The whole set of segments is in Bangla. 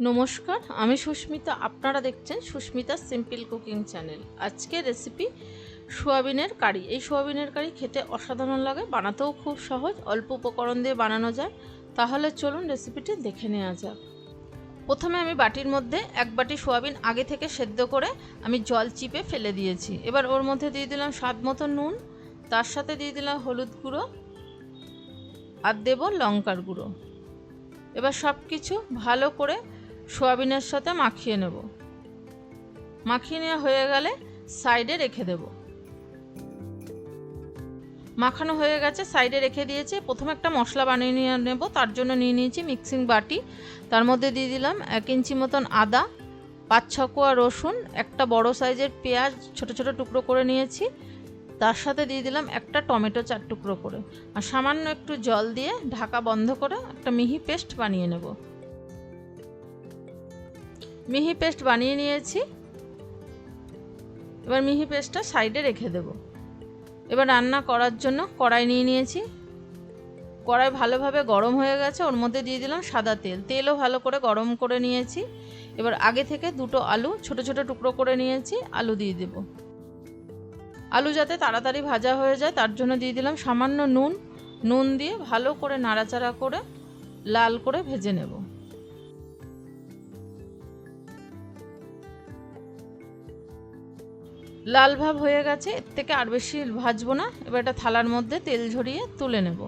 নমস্কার, আমি সুস্মিতা। আপনারা দেখছেন সুস্মিতা সিম্পল কুকিং চ্যানেল আজকে রেসিপি সোয়াবিনের কারি। এই সোয়াবিনের কারি খেতে অসাধারণ লাগে, বানাতেও খুব সহজ, অল্প উপকরণ দিয়ে বানানো যায়। তাহলে চলুন রেসিপিটি দেখে নেওয়া যাক। প্রথমে আমি বাটির মধ্যে এক বাটি সোয়াবিন আগে থেকে সেদ্ধ করে আমি জল চিপে ফেলে দিয়েছি। এবার ওর মধ্যে দিয়ে দিলাম স্বাদ মতো নুন, তার সাথে দিয়ে দিলাম হলুদ গুঁড়ো আর দেব লঙ্কার গুঁড়ো। এবার সব কিছু ভালো করে সোয়াবিনের সাথে মাখিয়ে নেব। মাখিয়ে নেওয়া হয়ে গেলে সাইডে রেখে দেব। মাখানো হয়ে গেছে, সাইডে রেখে দিয়েছি। প্রথমে একটা মশলা বানিয়ে নিয়ে নেব, তার জন্য নিয়ে নিয়েছি মিক্সিং বাটি। তার মধ্যে দিয়ে দিলাম এক ইঞ্চি মতন আদা, পাঁচ ছ কোয়া রসুন, একটা বড় সাইজের পেঁয়াজ, ছোট ছোট টুকরো করে নিয়েছি। তার সাথে দিয়ে দিলাম একটা টমেটো চার টুকরো করে। আর সামান্য একটু জল দিয়ে ঢাকা বন্ধ করে একটা মিহি পেস্ট বানিয়ে নেব। মিহি পেস্ট বানিয়ে নিয়েছি। এবার মিহি পেস্টটা সাইডে রেখে দেব। এবার রান্না করার জন্য কড়াই নিয়ে নিয়েছি। কড়াই ভালোভাবে গরম হয়ে গেছে, ওর মধ্যে দিয়ে দিলাম সাদা তেল। তেলও ভালো করে গরম করে নিয়েছি। এবার আগে থেকে দুটো আলু ছোট ছোট টুকরো করে নিয়েছি, আলু দিয়ে দেব। আলু যাতে তাড়াতাড়ি ভাজা হয়ে যায়, তার জন্য দিয়ে দিলাম সামান্য নুন। নুন দিয়ে ভালো করে নাড়াচাড়া করে লাল করে ভেজে নেব। লাল ভাব হয়ে গেছে, এর থেকে আর বেশি ভাজবো না। এবার এটা থালার মধ্যে তেল ঝরিয়ে তুলে নেব।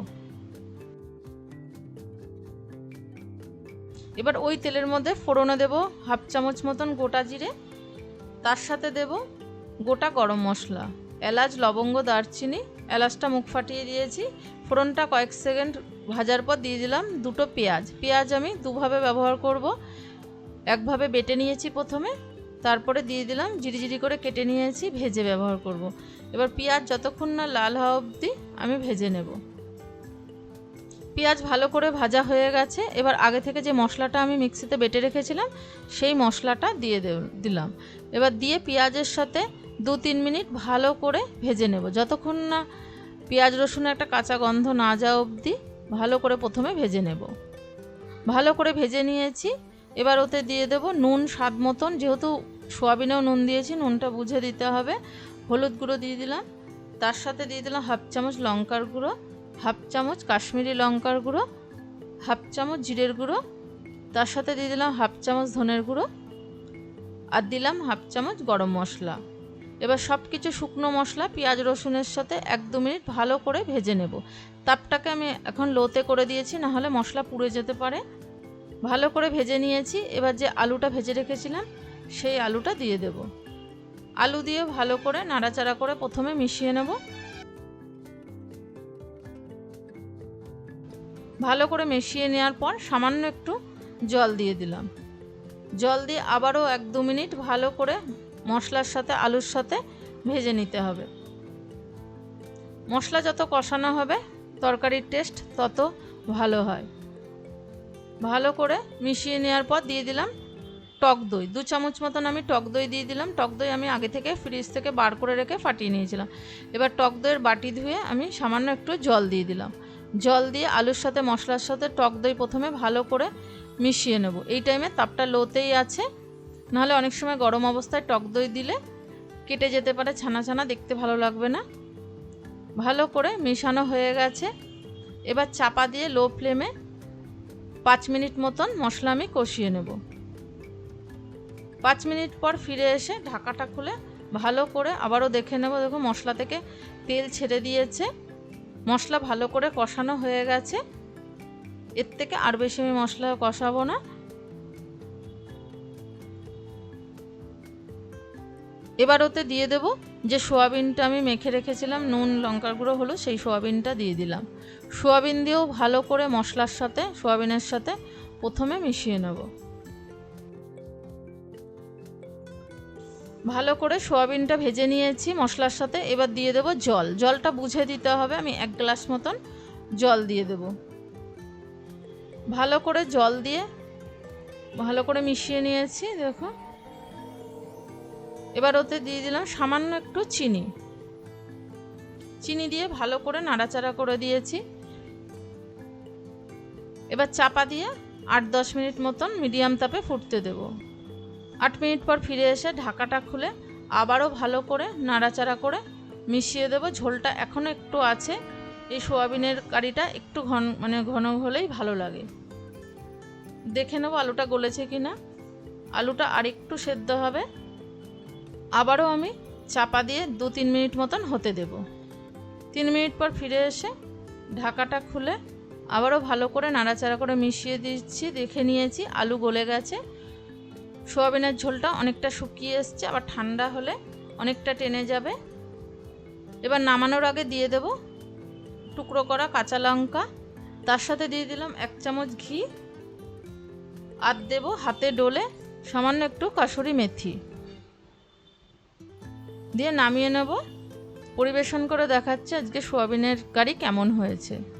এবার ওই তেলের মধ্যে ফোড়নে দেব হাফ চামচ মতন গোটা জিরে। তার সাথে দেব গোটা গরম মশলা, এলাচ, লবঙ্গ, দারচিনি। এলাচটা মুখ ফাটিয়ে দিয়েছি। ফোড়নটা কয়েক সেকেন্ড ভাজার পর দিয়ে দিলাম দুটো পেঁয়াজ। পেঁয়াজ আমি দুভাবে ব্যবহার করব। একভাবে বেটে নিয়েছি প্রথমে। তারপরে দিয়ে দিলাম, জিরি করে কেটে নিয়েছি, ভেজে ব্যবহার করব। এবার পেঁয়াজ যতক্ষণ না লাল হওয়া অবধি আমি ভেজে নেব। পেঁয়াজ ভালো করে ভাজা হয়ে গেছে, এবার আগে থেকে যে মশলাটা আমি মিক্সিতে বেটে রেখেছিলাম, সেই মশলাটা দিয়ে দিলাম। এবার দিয়ে পেঁয়াজের সাথে দু তিন মিনিট ভালো করে ভেজে নেব। যতক্ষণ না পেঁয়াজ রসুনের একটা কাঁচা গন্ধ না যাওয়া অবধি ভালো করে প্রথমে ভেজে নেব। ভালো করে ভেজে নিয়েছি। এবার ওতে দিয়ে দেব নুন স্বাদ মতন, যেহেতু সোয়াবিনেও নুন দিয়েছি, নুনটা বুঝে দিতে হবে। হলুদ গুঁড়ো দিয়ে দিলাম। তার সাথে দিয়ে দিলাম হাফ চামচ লঙ্কার গুঁড়ো, হাফ চামচ কাশ্মীরি লঙ্কার গুঁড়ো, হাফ চামচ জিরের গুঁড়ো, তার সাথে দিয়ে দিলাম হাফ চামচ ধনের গুঁড়ো, আর দিলাম হাফ চামচ গরম মশলা। এবার সব কিছু শুকনো মশলা, পেঁয়াজ, রসুনের সাথে এক দু মিনিট ভালো করে ভেজে নেব। তাপটাকে আমি এখন লোতে করে দিয়েছি, নাহলে মশলা পুড়ে যেতে পারে। ভালো করে ভেজে নিয়েছি। এবার যে আলুটা ভেজে রেখেছিলাম সেই আলুটা দিয়ে দেব। আলু দিয়ে ভালো করে নাড়াচাড়া করে প্রথমে মিশিয়ে নেব। ভালো করে মিশিয়ে নেওয়ার পর সামান্য একটু জল দিয়ে দিলাম। জল দিয়ে আবারও এক দু মিনিট ভালো করে মশলার সাথে, আলুর সাথে ভেজে নিতে হবে। মশলা যত কষানো হবে, তরকারির টেস্ট তত ভালো হয়। ভালো করে মিশিয়ে নেওয়ার পর দিয়ে দিলাম টক দই। দু চামচ মতন আমি টক দই দিয়ে দিলাম। টক দই আমি আগে থেকে ফ্রিজ থেকে বার করে রেখে ফাটিয়ে নিয়েছিলাম। এবার টক দইয়ের বাটি ধুয়ে আমি সামান্য একটু জল দিয়ে দিলাম। জল দিয়ে আলুর সাথে, মশলার সাথে টক দই প্রথমে ভালো করে মিশিয়ে নেব। এই টাইমে তাপটা লোতেই আছে। নাহলে অনেক সময় গরম অবস্থায় টক দই দিলে কেটে যেতে পারে ছানা ছানা দেখতে ভালো লাগবে না। ভালো করে মেশানো হয়ে গেছে। এবার চাপা দিয়ে লো ফ্লেমে পাঁচ মিনিট মতন মশলা আমি কষিয়ে নেব। পাঁচ মিনিট পর ফিরে এসে ঢাকাটা খুলে ভালো করে আবারও দেখে নেব। দেখো, মশলা থেকে তেল ছেড়ে দিয়েছে। মশলা ভালো করে কষানো হয়ে গেছে। এর থেকে আর বেশি আমি মশলা কষাবো না। এবার ওতে দিয়ে দেব যে সোয়াবিনটা আমি মেখে রেখেছিলাম, নুন, লঙ্কার গুঁড়ো হলো সেই সোয়াবিনটা দিয়ে দিলাম। সোয়াবিন দিয়েও ভালো করে মশলার সাথে, সোয়াবিনের সাথে প্রথমে মিশিয়ে নেব। ভালো করে সোয়াবিনটা ভেজে নিয়েছি মশলার সাথে। এবার দিয়ে দেব জল। জলটা বুঝে দিতে হবে, আমি এক গ্লাস মতন জল দিয়ে দেব। ভালো করে জল দিয়ে ভালো করে মিশিয়ে নিয়েছি, দেখো। এবার ওতে দিয়ে দিলাম সামান্য একটু চিনি। চিনি দিয়ে ভালো করে নাড়াচাড়া করে দিয়েছি। এবার চাপা দিয়ে আট দশ মিনিট মতন মিডিয়াম তাপে ফুটতে দেব। আট মিনিট পর ফিরে এসে ঢাকাটা খুলে আবারও ভালো করে নাড়াচাড়া করে মিশিয়ে দেবো। ঝোলটা এখনও একটু আছে। এই সোয়াবিনের কারিটা একটু ঘন মানে ঘন হলেই ভালো লাগে। দেখে নেব আলুটা গলেছে কি না আলুটা আরেকটু সেদ্ধ হবে। আবারও আমি চাপা দিয়ে দু তিন মিনিট মতন হতে দেব। তিন মিনিট পর ফিরে এসে ঢাকাটা খুলে আবারও ভালো করে নাড়াচাড়া করে মিশিয়ে দিচ্ছি, দেখে নিয়েছি, আলু গলে গেছে। সোয়াবিনের ঝোলটা অনেকটা শুকিয়ে এসছে, আবার ঠান্ডা হলে অনেকটা টেনে যাবে। এবার নামানোর আগে দিয়ে দেব টুকরো করা কাঁচা লঙ্কা। তার সাথে দিয়ে দিলাম এক চামচ ঘি। আর দেব হাতে ডোলে সামান্য একটু কাসুরি মেথি। দিয়ে নামিয়ে নেব। পরিবেশন করে দেখাচ্ছে আজকে সোয়াবিনের কারি কেমন হয়েছে।